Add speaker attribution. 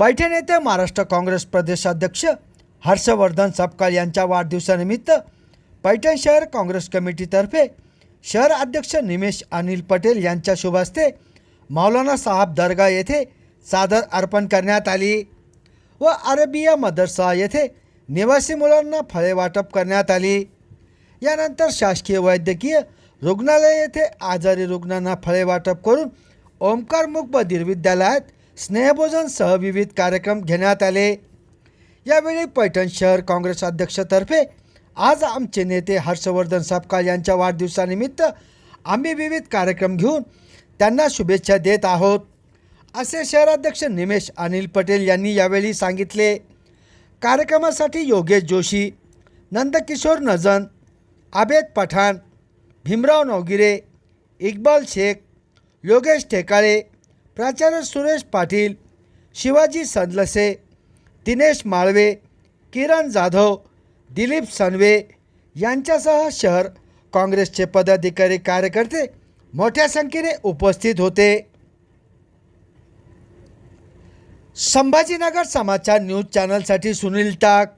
Speaker 1: पैठण येथे महाराष्ट्र काँग्रेस प्रदेशाध्यक्ष हर्षवर्धन सपकाळ यांच्या वाढदिवसानिमित्त पैठण शहर काँग्रेस कमिटीतर्फे शहर अध्यक्ष निमेश अनिल पटेल यांच्या शुभहस्ते मौलाना साहब दर्गा येथे सादर अर्पण करण्यात आली. व अरबिया मदरसा येथे निवासी मुलांना फळे वाटप करण्यात आली. यानंतर शासकीय वैद्यकीय रुग्णालय येथे आजारी रुग्णांना फळे वाटप करून ओंकार मुक बधीर विद्यालयात स्नेहभोजनसह विविध कार्यक्रम घेण्यात आले. यावेळी पैठण शहर काँग्रेस अध्यक्षतर्फे आज आमचे नेते हर्षवर्धन सापकाळ यांच्या वाढदिवसानिमित्त आम्ही विविध कार्यक्रम घेऊन त्यांना शुभेच्छा देत आहोत. असे शहराध्यक्ष निमेश अनिल पटेल यांनी यावेळी सांगितले. कार्यक्रमासाठी योगेश जोशी नंदकिशोर नजन आबेद पठाण भीमराव नवगिरे इक्बाल शेख योगेश ठेकाळे प्राचार्य सुरेश पाटील शिवाजी सदलसे दिनेश माळवे किरण जाधव दिलीप सनवे यांच्यासह शहर काँग्रेसचे पदाधिकारी कार्यकर्ते मोठ्या संख्येने उपस्थित होते. संभाजीनगर समाचार न्यूज चॅनलसाठी सुनील टाक.